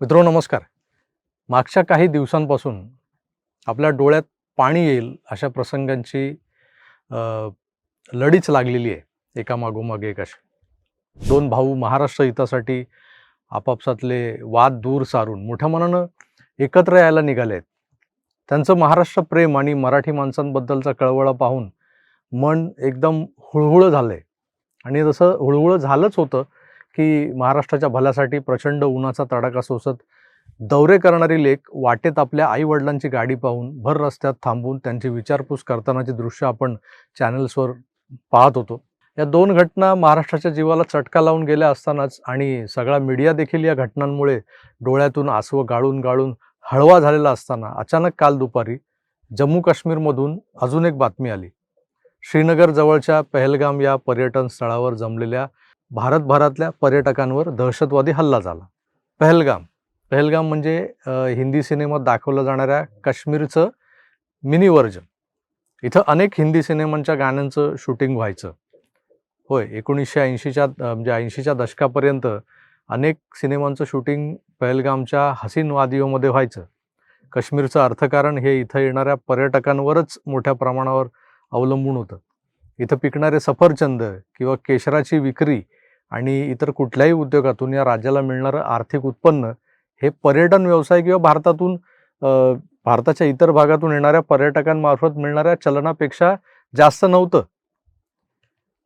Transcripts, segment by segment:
मित्रो नमस्कार. मागच्या काही दिवसांपासून आपल्या डोळ्यात पाणी येईल अशा प्रसंगांची लढीच लागलेली आहे. एकामागोमाग एक अशी. दोन भाऊ महाराष्ट्र हितासाठी आपापसातले वाद दूर सारून मोठ्या मनानं एकत्र यायला निघाले आहेत त्यांचं महाराष्ट्र प्रेम आणि मराठी माणसांबद्दलचा कळवळा पाहून मन एकदम हुळहुळं झालं आहे आणि जसं हुळहुळं झालंच होतं की महाराष्ट्राच्या भल्यासाठी प्रचंड उन्हाचा तडाखा सोसत दौरे करणारी लेख वाटेत आपल्या आई वडिलांची गाडी पाहून भर रस्त्यात थांबून त्यांची विचारपूस करतानाची दृश्य आपण चॅनल्सवर पाहत होतो. या दोन घटना महाराष्ट्राच्या जीवाला चटका लावून गेल्या असतानाच आणि सगळा मीडिया देखील या घटनांमुळे डोळ्यातून आसवं गाळून गाळून हळवा झालेला असताना अचानक काल दुपारी जम्मू काश्मीरमधून अजून एक बातमी आली. श्रीनगर जवळच्या पहलगाम या पर्यटन स्थळावर जमलेल्या भारतभरातल्या पर्यटकांवर दहशतवादी हल्ला झाला. पहलगाम. पहलगाम म्हणजे हिंदी सिनेमात दाखवलं जाणाऱ्या काश्मीरचं मिनी वर्जन इथं अनेक हिंदी सिनेमांच्या गाण्यांचं शूटिंग व्हायचं. होय एकोणीसशे ऐंशीच्या म्हणजे ऐंशीच्या दशकापर्यंत अनेक सिनेमांचं शूटिंग पहलगामच्या हसीन वादिओमध्ये व्हायचं. काश्मीरचं अर्थकारण हे इथं येणाऱ्या पर्यटकांवरच मोठ्या प्रमाणावर अवलंबून होतं. इथं पिकणारे सफरचंद किंवा केशराची विक्री आणि इतर कुठल्याही उद्योगातून या राज्याला मिळणारं आर्थिक उत्पन्न हे पर्यटन व्यवसाय किंवा भारतातून भारताच्या इतर भागातून येणाऱ्या पर्यटकांमार्फत मिळणाऱ्या चलनापेक्षा जास्त नव्हतं.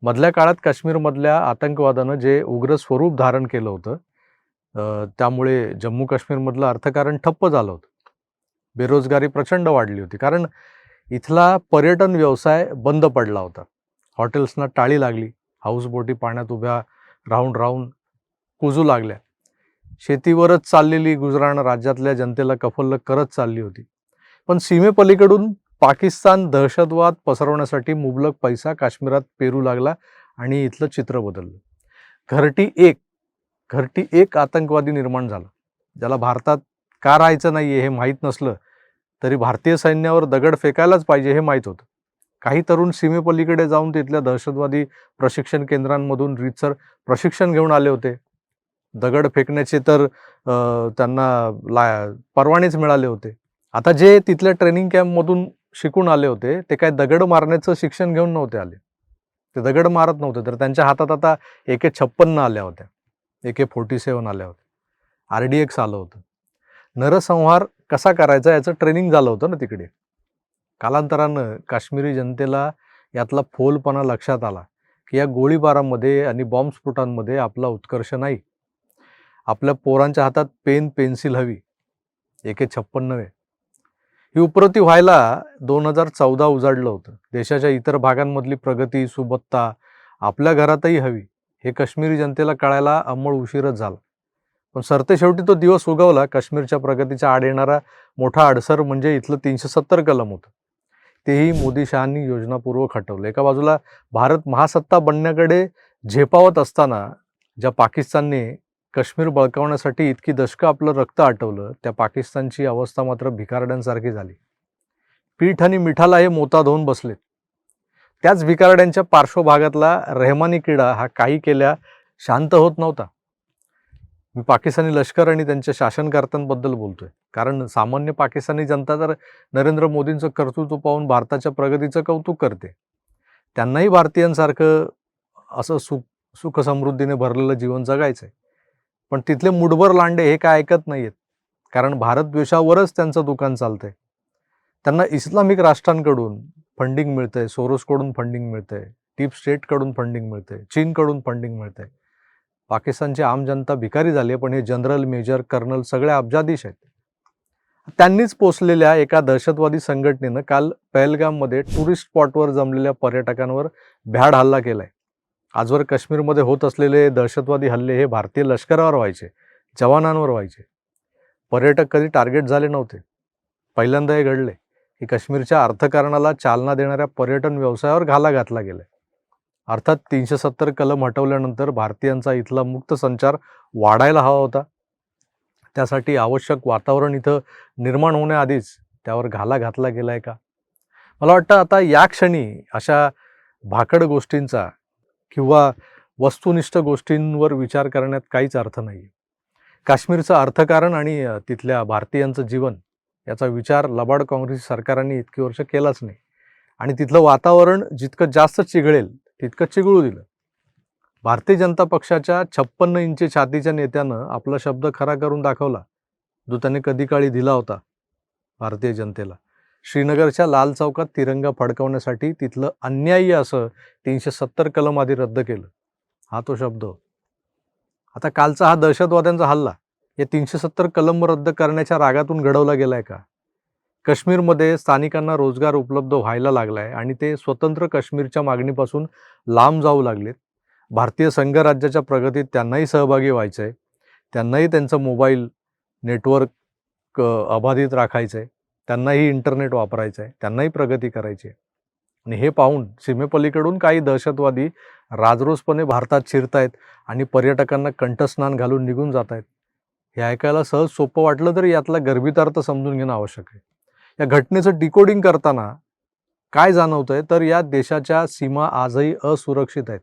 मधल्या काळात काश्मीरमधल्या आतंकवादानं जे उग्र स्वरूप धारण केलं होतं त्यामुळे जम्मू काश्मीरमधलं अर्थकारण ठप्प झालं होतं. बेरोजगारी प्रचंड वाढली होती कारण इथला पर्यटन व्यवसाय बंद पडला होता. हॉटेल्सना टाळी लागली हाऊसबोटी पाण्यात उभ्या राहून राहून कुजू लागल्या. शेतीवरच चाललेली गुजराण राज्यातल्या जनतेला कफल्ल करत चालली होती. पण सीमेपलीकडून पाकिस्तान दहशतवाद पसरवण्यासाठी मुबलक पैसा काश्मीरात पेरू लागला आणि इथलं चित्र बदललं. घरटी एक घरटी एक आतंकवादी निर्माण झाला. ज्याला भारतात का राहायचं नाही हे माहीत नसलं तरी भारतीय सैन्यावर दगड फेकायलाच पाहिजे हे माहीत होतं. काही तरुण सीमेपलीकडे जाऊन तिथल्या दहशतवादी प्रशिक्षण केंद्रांमधून रीतसर प्रशिक्षण घेऊन आले होते. दगड फेकण्याचे तर त्यांना ला परवानेच मिळाले होते. आता जे तिथल्या ट्रेनिंग कॅम्पमधून शिकून आले होते ते काय दगड मारण्याचं शिक्षण घेऊन नव्हते आले. ते दगड मारत नव्हते तर त्यांच्या हातात आता ए के छप्पन्न आल्या होत्या. ए के फोर्टी सेवन आल्या होत्या. आर डी एक्स आलं होतं. नरसंहार कसा करायचा याचं ट्रेनिंग झालं होतं ना तिकडे. कालांतरानं काश्मीरी जनतेला यातला फोलपणा लक्षात आला की या गोळीबारामध्ये आणि बॉम्बस्फोटांमध्ये आपला उत्कर्ष नाही. आपल्या पोरांच्या हातात पेन पेन्सिल हवी एके छप्पन्नवे. ही उपरती व्हायला दोन हजार चौदा उजाडलं होतं. देशाच्या इतर भागांमधली प्रगती सुबत्ता आपल्या घरातही हवी हे काश्मीरी जनतेला कळायला अंमळ उशीरच झाला. पण सरते शेवटी तो दिवस उगवला काश्मीरच्या प्रगतीच्या आड येणारा मोठा अडसर म्हणजे इथलं तीनशे सत्तर कलम होतं. तेही मोदी शहांनी योजनापूर्वक हटवलं. एका बाजूला भारत महासत्ता बनण्याकडे झेपावत असताना ज्या पाकिस्तानने काश्मीर बळकावण्यासाठी इतकी दशकं आपलं रक्त आटवलं त्या पाकिस्तानची अवस्था मात्र भिकारड्यांसारखी झाली. पीठ आणि मिठाला हे मोताद होऊन बसलेत. त्याच भिकारड्यांच्या पार्श्वभागातला रेहमानी किडा हा काही केल्या शांत होत नव्हता. मी पाकिस्तानी लष्कर आणि त्यांच्या शासनकर्त्यांबद्दल बोलतोय. कारण सामान्य पाकिस्तानी जनता तर नरेंद्र मोदींचं कर्तृत्व पाहून भारताच्या प्रगतीचं कौतुक करते. त्यांनाही भारतीयांसारखं असं सुख सुख समृद्धीने भरलेलं जीवन जगायचंय. पण तिथले मुठभर लांडे हे काय ऐकत नाही आहेत कारण भारतद्वेषावरच त्यांचं दुकान चालतंय. त्यांना इस्लामिक राष्ट्रांकडून फंडिंग मिळतंय सोरोसकडून फंडिंग मिळतंय टीप स्टेटकडून फंडिंग मिळतंय चीनकडून फंडिंग मिळतंय. पाकिस्तानची आम जनता भिकारी झाली पण हे जनरल मेजर कर्नल सगळे अब्जाधीश आहेत. त्यांनीच पोचलेल्या एका दहशतवादी संघटनेनं काल पहलगाममध्ये टुरिस्ट स्पॉटवर जमलेल्या पर्यटकांवर भ्याड हल्ला केलाय. आजवर काश्मीरमध्ये होत असलेले दहशतवादी हल्ले हे भारतीय लष्करावर व्हायचे जवानांवर व्हायचे. पर्यटक कधी टार्गेट झाले नव्हते. पहिल्यांदा हे घडले की काश्मीरच्या अर्थकारणाला चालना देणाऱ्या पर्यटन व्यवसायावर घाला घातला गेलाय. अर्थात तीनशे सत्तर कलम हटवल्यानंतर भारतीयांचा इथला मुक्त संचार वाढायला हवा होता. त्यासाठी आवश्यक वातावरण इथं निर्माण होण्याआधीच त्यावर घाला घातला गेला आहे का? मला वाटतं आता या क्षणी अशा भाकड गोष्टींचा किंवा वस्तुनिष्ठ गोष्टींवर विचार करण्यात काहीच अर्थ नाही काश्मीरचं अर्थकारण आणि तिथल्या भारतीयांचं जीवन याचा विचार लबाड काँग्रेस सरकारांनी इतकी वर्ष केलाच नाही. आणि तिथलं वातावरण जितकं जास्त चिघळेल तितकं चिघळू दिलं. भारतीय जनता पक्षाच्या छप्पन्न इंची छातीच्या नेत्यानं आपला शब्द खरा करून दाखवला जो त्याने कधी काळी दिला होता भारतीय जनतेला. श्रीनगरच्या लाल चौकात तिरंगा फडकवण्यासाठी तिथलं अन्याय्य असं तीनशे सत्तर कलम आधी रद्द केलं. हा तो शब्द. आता कालचा हा दहशतवाद्यांचा हल्ला या तीनशे सत्तर कलम रद्द करण्याच्या रागातून घडवला गेलाय का? काश्मीरमध्ये स्थानिकांना रोजगार उपलब्ध व्हायला लागलाय आणि ते स्वतंत्र काश्मीरच्या मागणीपासून लांब जाऊ लागलेत. भारतीय संघराज्याच्या प्रगतीत त्यांनाही सहभागी व्हायचं आहे त्यांनाही त्यांचं मोबाईल नेटवर्क अबाधित राखायचं आहे त्यांनाही इंटरनेट वापरायचं आहे त्यांनाही प्रगती करायची आहे आणि हे पाहून सीमेपलीकडून काही दहशतवादी राजरोसपणे भारतात शिरतायत आणि पर्यटकांना कंठस्नान घालून निघून जात आहेत हे ऐकायला सहज सोपं वाटलं तरी यातला गर्भितार्थ समजून घेणं आवश्यक आहे. या घटनेचं डिकोडिंग करताना काय जाणवतंय? तर या देशाच्या सीमा आजही असुरक्षित आहेत.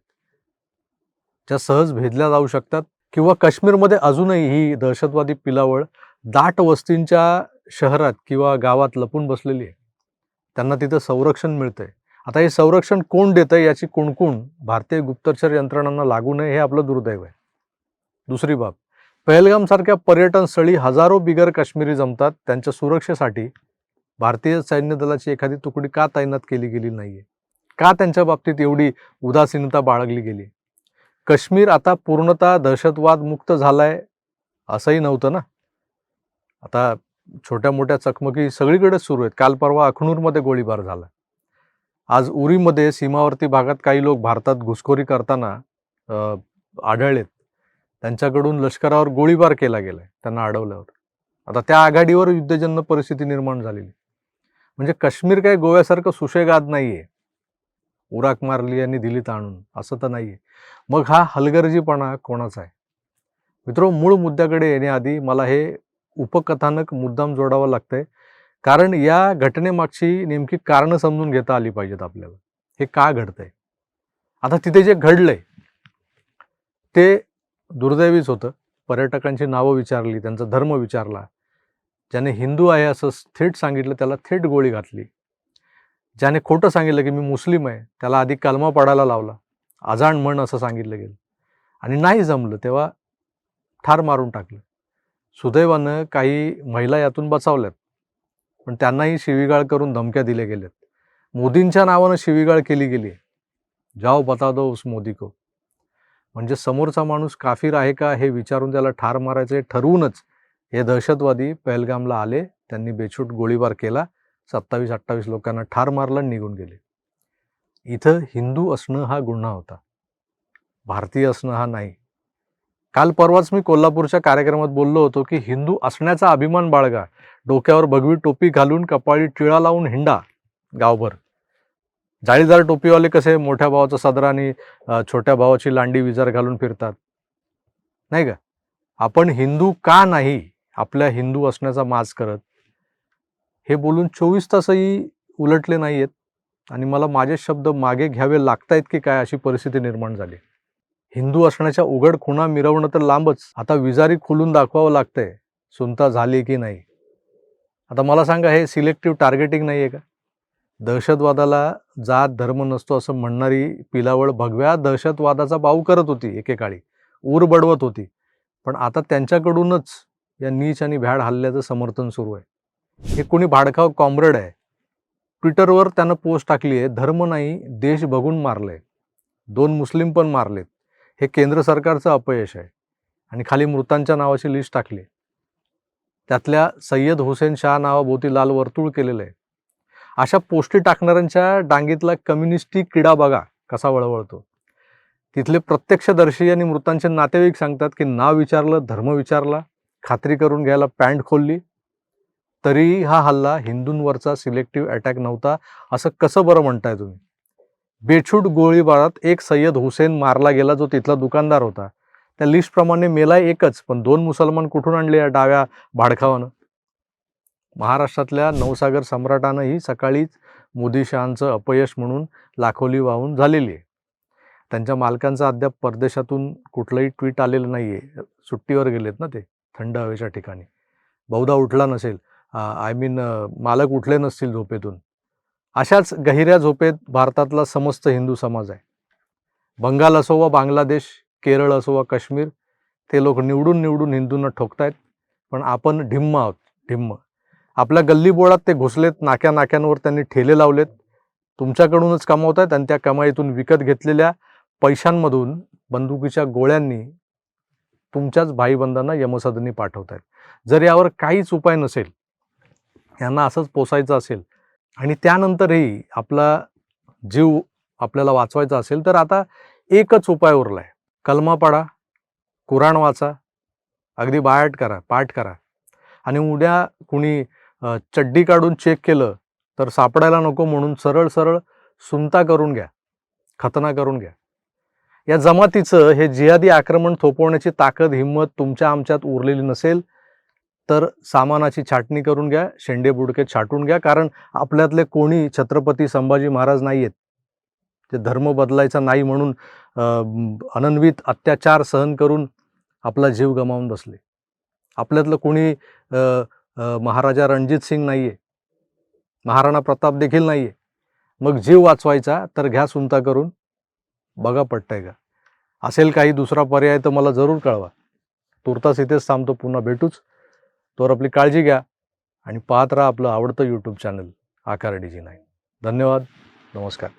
ज्या सहज भेदल्या जाऊ शकतात किंवा काश्मीरमध्ये अजूनही ही दहशतवादी पिलावळ दाट वस्तींच्या शहरात किंवा गावात लपून बसलेली आहे. त्यांना तिथं संरक्षण मिळतंय. आता हे संरक्षण कोण देतं याची कुणकुण भारतीय गुप्तचर यंत्रणांना लागू नये हे आपलं दुर्दैव आहे. दुसरी बाब पहलगामसारख्या पर्यटन स्थळी हजारो बिगर काश्मीरी जमतात. त्यांच्या सुरक्षेसाठी भारतीय सैन्य दलाची एखादी तुकडी का तैनात केली गेली नाहीये? का त्यांच्या बाबतीत एवढी उदासीनता बाळगली गेली? काश्मीर आता पूर्णतः दहशतवाद मुक्त झालाय असंही नव्हतं ना? आता छोट्या मोठ्या चकमकी सगळीकडेच सुरू आहेत. काल परवा अखनूरमध्ये गोळीबार झाला. आज उरीमध्ये सीमावर्ती भागात काही लोक भारतात घुसखोरी करताना आढळलेत. त्यांच्याकडून लष्करावर गोळीबार केला गेलाय त्यांना अडवल्यावर. आता त्या आघाडीवर युद्धजन्य परिस्थिती निर्माण झालेली म्हणजे काश्मीर काय गोव्यासारखं सुशेगाद नाही आहे उराक मारली आणि दिल्लीत आणून असं तर नाही आहे मग हा हलगर्जीपणा कोणाचा आहे? मित्र मूळ मुद्द्याकडे येण्याआधी मला हे उपकथानक मुद्दाम जोडावं लागतंय. कारण या घटनेमागची नेमकी कारणं समजून घेता आली पाहिजेत आपल्याला. हे का घडतंय? आता तिथे जे घडलंय ते दुर्दैवीच होतं. पर्यटकांची नावं विचारली त्यांचा धर्म विचारला. ज्याने हिंदू आहे असं थेट सांगितलं त्याला थेट गोळी घातली. ज्याने खोटं सांगितलं की मी मुस्लिम आहे त्याला आधी कलमा पडायला लावला. अजाण म्हण असं सांगितलं गेलं. आणि नाही जमलं तेव्हा ठार मारून टाकलं. सुदैवानं काही महिला यातून बचावल्यात. पण त्यांनाही शिवीगाळ करून धमक्या दिल्या गेल्यात. मोदींच्या नावानं शिवीगाळ केली गेली जाओ बता दो उस मोदी को. म्हणजे समोरचा माणूस काफीर आहे का हे विचारून त्याला ठार मारायचं हे ठरवूनच हे दहशतवादी पहलगामला आले त्यांनी बेछूट गोळीबार केला सत्तावीस अठ्ठावीस लोकांना ठार मारलं निघून गेले. इथं हिंदू असणं हा गुन्हा होता. भारतीय असणं हा नाही. काल परवाच मी कोल्हापूरच्या कार्यक्रमात बोललो होतो की हिंदू असण्याचा अभिमान बाळगा डोक्यावर भगवी टोपी घालून कपाळी टिळा लावून हिंडा गावभर. जाळीदार टोपीवाले कसे मोठ्या भावाचा सदरा आणि छोट्या भावाची लांडी विजार घालून फिरतात? नाही का? आपण हिंदू का नाही? आपल्या हिंदू असण्याचा माज करत. हे बोलून चोवीस तासही उलटले नाही आहेत आणि मला माझे शब्द मागे घ्यावे लागतायत की काय अशी परिस्थिती निर्माण झाली. हिंदू असण्याच्या उघड खुणा मिरवणं तर लांबच. आता विजारी खोलून दाखवावं लागतंय सुनता झाली की नाही? आता मला सांगा हे सिलेक्टिव्ह टार्गेटिंग नाही आहे का? दहशतवादाला जात धर्म नसतो असं म्हणणारी पिलावळ भगव्या दहशतवादाचा बाऊ करत होती एकेकाळी. ऊर बडवत होती. पण आता त्यांच्याकडूनच या नीच आणि भ्याड हल्ल्याचं समर्थन सुरू आहे. हे कोणी भाडखाव कॉम्रेड आहे? ट्विटरवर त्यानं पोस्ट टाकली आहे धर्म नाही देश बघून मारलंय. दोन मुस्लिम पण मारलेत. हे केंद्र सरकारचं अपयश आहे. आणि खाली मृतांच्या नावाची लिस्ट टाकली त्यातल्या सय्यद हुसेन शाह नावाभोवती लाल वर्तुळ केलेलं आहे. अशा पोस्टी टाकणाऱ्यांच्या डांगीतला कम्युनिस्टी किडा बघा कसा वळवळतो. तिथले प्रत्यक्षदर्शी आणि मृतांचे नातेवाईक सांगतात की नाव विचारलं धर्म विचारला. खात्री करून घ्यायला पॅन्ट खोलली. तरी हा हल्ला हिंदूंवरचा सिलेक्टिव्ह अटॅक नव्हता असं कसं बरं म्हणताय तुम्ही? बेछूट गोळीबारात एक सय्यद हुसेन मारला गेला जो तिथला दुकानदार होता. त्या लिस्टप्रमाणे मेलाय एकच पण दोन मुसलमान कुठून आणले या डाव्या भाडखावानं? महाराष्ट्रातल्या नवसागर सम्राटानंही सकाळीच मोदी शहांचं अपयश म्हणून लाखोली वाहून झालेली आहे. त्यांच्या मालकांचं अद्याप परदेशातून कुठलंही ट्विट आलेलं नाहीये. सुट्टीवर गेलेत ना ते? थंड हवेच्या ठिकाणी. बहुधा उठला नसेल. आय मीन मालक उठले नसतील झोपेतून. अशाच गहिऱ्या झोपेत भारतातला समस्त हिंदू समाज आहे. बंगाल असो वा बांगलादेश केरळ असो वा काश्मीर ते लोक निवडून निवडून हिंदूंना ठोकतायत पण आपण ढिम्म आहोत ढिम्म. आपल्या गल्लीबोळात ते घुसलेत नाक्या नाक्यांवर त्यांनी ठेले लावलेत. तुमच्याकडूनच कमावत आहेत आणि त्या कमाईतून विकत घेतलेल्या पैशांमधून बंदुकीच्या गोळ्यांनी तुमच्याच भाईबंधांना यमसदनी पाठवत आहेत जर यावर काहीच उपाय नसेल यांना असंच पोसायचं असेल आणि त्यानंतरही आपला जीव आपल्याला वाचवायचा असेल तर आता एकच उपाय उरला आहे कलमा पाडा कुराण वाचा अगदी बायाट करा पाठ करा. आणि उद्या कुणी चड्डी काढून चेक केलं तर सापडायला नको म्हणून सरळ सरळ सुनता करून घ्या खतना करून घ्या. या जमातीचं हे जिहादी आक्रमण थोपवण्याची ताकद हिंमत तुमच्या आमच्यात उरलेली नसेल तर सामानाची छाटणी करून घ्या शेंडे बुडके छाटून घ्या कारण आपल्यातले कोणी छत्रपती संभाजी महाराज नाही आहेत ते धर्म बदलायचा नाही म्हणून अनन्वित अत्याचार सहन करून आपला जीव गमावून बसले. आपल्यातलं कोणी महाराजा रणजित सिंग नाही आहे महाराणा प्रताप देखील नाही आहे मग जीव वाचवायचा तर घ्या सुनता करून बघा पटतंय का असेल काही दुसरा पर्याय तर मला जरूर कळवा. तुर्तास इथेच थांबतो पुन्हा भेटूच. तोवर आपली काळजी घ्या आणि पाहत राहा आपलं आवडतं YouTube channel Aakar D G nine. धन्यवाद. नमस्कार.